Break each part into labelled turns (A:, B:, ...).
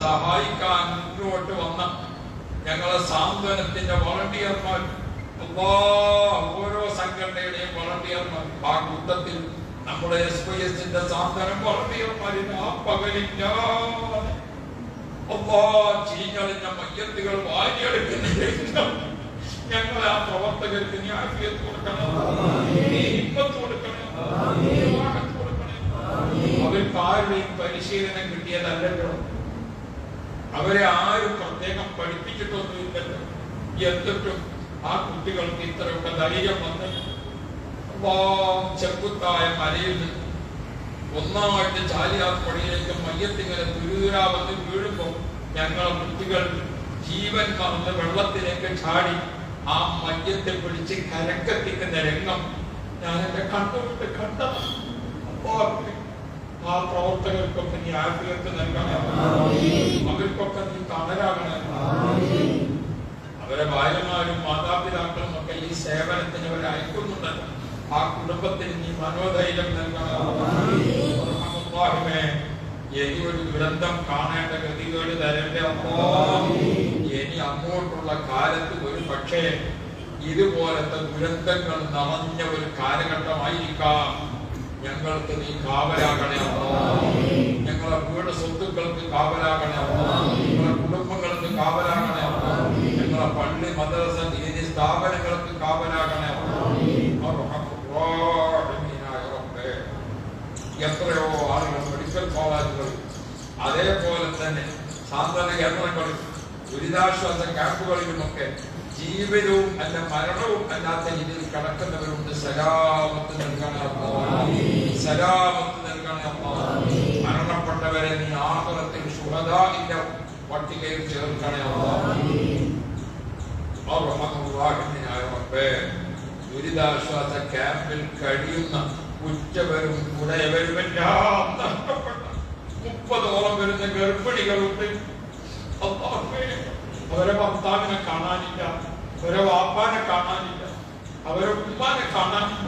A: സഹായിക്കാൻ മുന്നോട്ട് വന്ന ഞങ്ങളെ സാന്ത്വനത്തിന്റെ വളണ്ടിയർമാർ ഓരോ സംഘടനയുടെയും വളണ്ടിയർമാർ ആ കൂട്ടത്തിൽ നമ്മുടെ എസ് പി എസിന്റെ സാന്ത്വനം വളണ്ടിയർമാരിന് ആ പകലില്ല. ചീഞ്ഞളിഞ്ഞ മയ്യത്തുകൾ വാരിയെടുക്കുന്നില്ല. ഞങ്ങളെ ആ പ്രവർത്തകർക്ക് നീ ആഫിയത്ത് കൊടുക്കണം. കൊടുക്കണം. റാഹത്ത് അവർക്ക് ആരുടെയും പരിശീലനം കിട്ടിയതല്ലല്ലോ. അവരെ ആരും പ്രത്യേകം പഠിപ്പിച്ചിട്ടൊന്നുമില്ലല്ലോ. എന്നിട്ടും ആ കുട്ടികൾക്ക് ഇത്രയൊക്കെ ധൈര്യം വന്ന് ചെക്കുത്തായ മലയിൽ നിന്ന് ഒന്നായിട്ട് ചാലിയാപ്പടിയിലേക്ക് മയ്യത്തിങ്ങനെ തുരുതുരാ വന്ന് വീഴുമ്പോൾ ഞങ്ങളെ കുട്ടികൾ ജീവൻ മറന്ന് വെള്ളത്തിലേക്ക് ചാടി ആ മയ്യത്തെ പിടിച്ച് കരക്കെത്തിക്കുന്ന രംഗം ഞാൻ എന്റെ കണ്ടുകൊണ്ട് ആ പ്രവർത്തകർക്കൊക്കെ നീ ആഫിയത്ത് നൽകണേ അവർക്കൊക്കെ നീ തണലാകണേ അവരെ ഭാര്യമാരും മാതാപിതാക്കളും ഒക്കെ ഈ സേവനത്തിന് അവർ അയക്കുന്നുണ്ട് ആ കുടുംബത്തിന് നീ മനോധൈര്യം നൽകണമേ. ഇനി ഒരു ദുരന്തം കാണേണ്ട ഗതികേട് തരേണ്ട ഇനി അങ്ങോട്ടുള്ള കാലത്ത് ഒരു പക്ഷേ ഇതുപോലത്തെ ദുരന്തങ്ങൾ നിറഞ്ഞ ഒരു കാലഘട്ടമായിരിക്കാം. ഞങ്ങൾക്ക് നീ കാവലാകണേ അപ്പോ ഞങ്ങളെ വീട് സ്വത്തുക്കൾക്ക് കാവലാകണേ അപ്പോ ഞങ്ങളെ കുടുംബങ്ങൾക്ക് കാവലാകണേ അപ്പോ ഞങ്ങളെ പള്ളി മദ്രസ നീതി സ്ഥാപനങ്ങൾക്ക് കാവലാകണേ. എത്രയോ ആളുകൾ മെഡിക്കൽ കോളേജുകൾ അതേപോലെ തന്നെ സാന്ത്വന കേന്ദ്രങ്ങളിൽ ദുരിതാശ്വാസ ക്യാമ്പുകളിലുമൊക്കെ ജീവിതവും അല്ല മരണവും അല്ലാത്ത രീതിയിൽ കിടക്കുന്നവരുണ്ട് സലാമത്ത്. സലാമത്ത്. മരണപ്പെട്ടവരെ നീ ആഹ്റത്തിൽ ശുഹദാഇന്റെ പട്ടികയിൽ ചേർക്കണേ. ദുരിതാശ്വാസ ക്യാമ്പിൽ കഴിയുന്ന ഉച്ചവരും ഉടയവരും എല്ലാം നഷ്ടപ്പെട്ട മുപ്പതോളം വരുന്ന ഗർഭിണികളുണ്ട് അല്ലാഹുവേ, അവരെ ഭർത്താവിനെ കാണാനില്ല അവരെ വാപ്പാനെ കാണാനില്ല അവരെ ഉമ്മാനെ കാണാനില്ല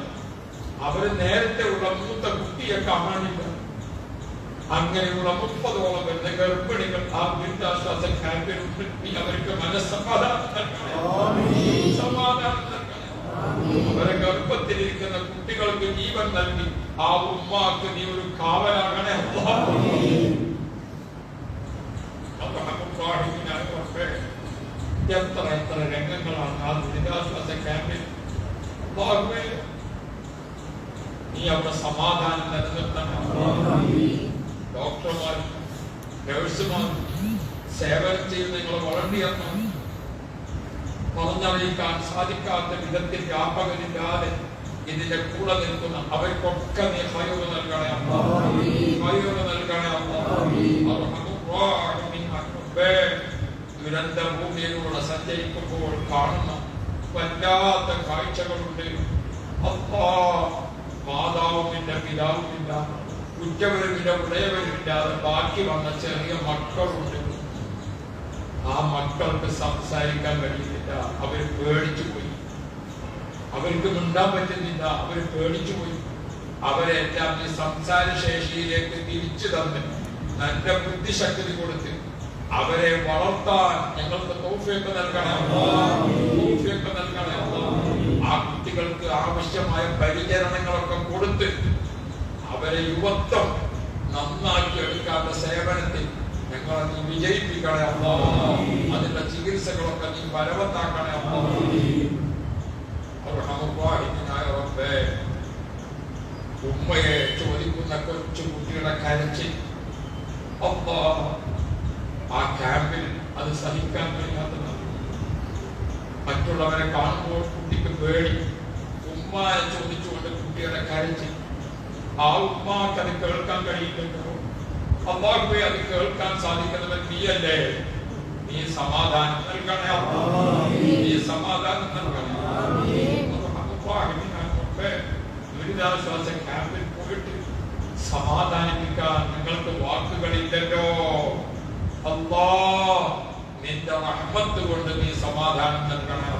A: അവർ നേരത്തെ ഉള്ള മൂത്ത കുട്ടിയെ കാണാനില്ല. അങ്ങനെയുള്ള മുപ്പതോളം വരുന്ന ഗർഭിണികൾ ആ ദുരിതാശ്വാസ ക്യാമ്പിൽ നീ അവർക്ക് മനസ്സമാധാനം നൽകണേ. സമാധാനം നൽകണേ. അവരെ ഗർഭത്തിലിരിക്കുന്ന കുട്ടികൾക്ക് ജീവൻ നൽകി ആ ഉമ്മാക്ക് നീ ഒരു കാവലാകണേ അല്ലാഹ്. അല്ലാഹുവിനായ റബ്ബേ, എത്ര എത്ര രംഗങ്ങളാണ് ആ ദുരിതാശ്വാസ ക്യാമ്പിൽ അല്ലാഹുവേ, നീ അവിടെ സമാധാനം നിലനിർത്തണം ഡോക്ടർമാർ നഴ്സുമാർ സേവനം ചെയ്യുന്ന നിങ്ങളെ വളണ്ടിയർമാർ പറഞ്ഞറിയിക്കാൻ സാധിക്കാത്ത വിധത്തിൽ വ്യാപകനില്ലാതെ ഇതിന്റെ കൂടെ നിൽക്കുന്ന അവർക്കൊക്കെ നീ ഹൈവ് നൽകണേ നൽകണേ ദുരന്ത ഭൂമിയിലൂടെ സഞ്ചരിക്കുമ്പോൾ കാണുന്ന വല്ലാത്ത കാഴ്ചകളുണ്ട്. അപ്പാ മാതാവുമില്ല പിതാവുമില്ല ഉറ്റവരുമില്ല ഉടയവരുമില്ലാതെ ബാക്കി വന്ന ചെറിയ മക്കളുണ്ട്. ആ മക്കൾക്ക് സംസാരിക്കാൻ കഴിയുന്നില്ല. അവർ പേടിച്ചു പോയി. അവർക്ക് മിണ്ടാൻ പറ്റുന്നില്ല. അവർ പേടിച്ചു പോയി. അവരെല്ലാം ഈ സംസാര ശേഷിയിലേക്ക് തിരിച്ചു തന്ന് നല്ല ബുദ്ധിശക്തി കൊടുത്ത് അവരെ വളർത്താൻ ഞങ്ങൾക്ക് തോഫിയൊക്കെ നൽകണം തോഫിയൊക്കെ നൽകണം ആ കുട്ടികൾക്ക് ആവശ്യമായ പരിചരണങ്ങളൊക്കെ അവരെ യുവത്വം നന്നാക്കി എടുക്കാത്ത സേവനത്തിൽ ഞങ്ങളെ നീ വിജയിപ്പിക്കണേ അമ്മ അതിന്റെ ചികിത്സകളൊക്കെ നീ പരവത്താക്കണേ അമ്മ റബ്ബേ, ഉമ്മയെ ചോദിക്കുന്ന കൊച്ചു കുട്ടിയുടെ കരച്ചിൽ. അല്ലാ, ആ ക്യാമ്പിൽ അത് സഹിക്കാൻ കഴിയാത്തതാണ് മറ്റുള്ളവരെ കാണുമ്പോൾ കുട്ടിക്ക് പേടി. ഉമ്മയെ ചോദിച്ചുകൊണ്ട് കുട്ടിയുടെ കരച്ചിൽ. ആ ഉമ്മാക്ക് അത് കേൾക്കാൻ കഴിയില്ലല്ലോ. അള്ളാഹുവെ അത് കേൾക്കാൻ സാധിക്കുന്നവൻ നീയല്ലേ? നീ സമാധാനം നൽകണേ അല്ലാ. നീ സമാധാനം നൽകണേ അള്ളാഹുവിനായ റബ്ബേ, ദുരിതാശ്വാസ ക്യാമ്പിൽ പോയിട്ട് സമാധാനിപ്പിക്കാൻ നിങ്ങൾക്ക് വാക്കുകളില്ലല്ലോ. അല്ലാ നിന്റെ റഹ്മത്ത് കൊണ്ട് നീ സമാധാനം നൽകണേ